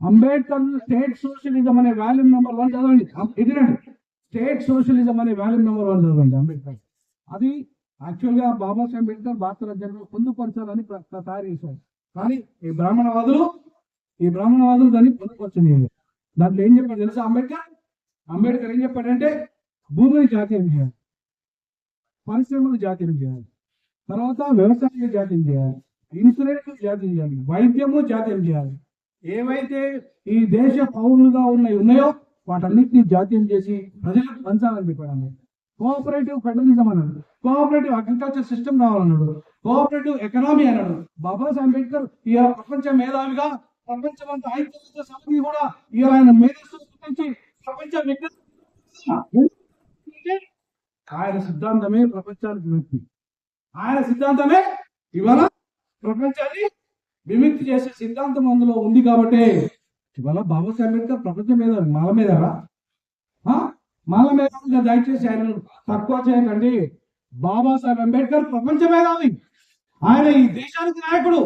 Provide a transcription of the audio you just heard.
Ambedkar state socialism అనే volume number one చదవండి. ఇదినండి స్టేట్ సోషలిజం అనే వాల్యూమ్ నెంబర్ వన్ చదవండి అంబేద్కర్. అది యాక్చువల్గా బాబాసాహెబ్ అంబేద్కర్ భారత రాజ్యాంగం పొందుపరచాలని తయారు చేశారు కానీ ఈ బ్రాహ్మణవాదులు ఈ బ్రాహ్మణవాదులు దాన్ని పొందుపరచలేదు దాంట్లో ఏం చెప్పాడు తెలుసా అంబేద్కర్? అంబేద్కర్ ఏం చెప్పాడంటే భూమిని జాతీయం చేయాలి. పరిశ్రమలు జాతీయం చేయాలి. తర్వాత వ్యవసాయం జాతీయం చేయాలి. ఇన్సూరెన్స్ జాతీయం చేయాలి. వైద్యము జాతీయం చేయాలి. ఏవైతే ఈ దేశ పౌరులుగా ఉన్నాయి ఉన్నాయో వాటన్నిటిని జాతీయం చేసి ప్రజలకు పంచాలని చెప్పాడు కోఆపరేటివ్ ఫెడరలిజం అన్నాడు. కోఆపరేటివ్ అగ్రికల్చర్ సిస్టమ్ రావాలన్నాడు. కోఆపరేటివ్ ఎకనామీ అన్నాడు. బాబాసాహెబ్ అంబేద్కర్ ఈ ప్రపంచ మేధావిగా ప్రపంచం అంత ఐక్యత సమితి కూడా ఈ ఆయన మేధస్సు గురించి ప్రపంచ ఆయన సిద్ధాంతమే ప్రపంచానికి ఆయన సిద్ధాంతమే ఇవాళ ప్రపంచాన్ని విముక్తి చేసే సిద్ధాంతం అందులో ఉంది కాబట్టి ఇవాళ బాబాసాహెబ్ అంబేద్కర్ ప్రపంచం మీద మాల మీద మాల మీద దయచేసి ఆయన తక్కువ చేయకండి. బాబాసాహెబ్ అంబేద్కర్ ప్రపంచ మేధావి ఆయన ఈ దేశానికి నాయకుడు.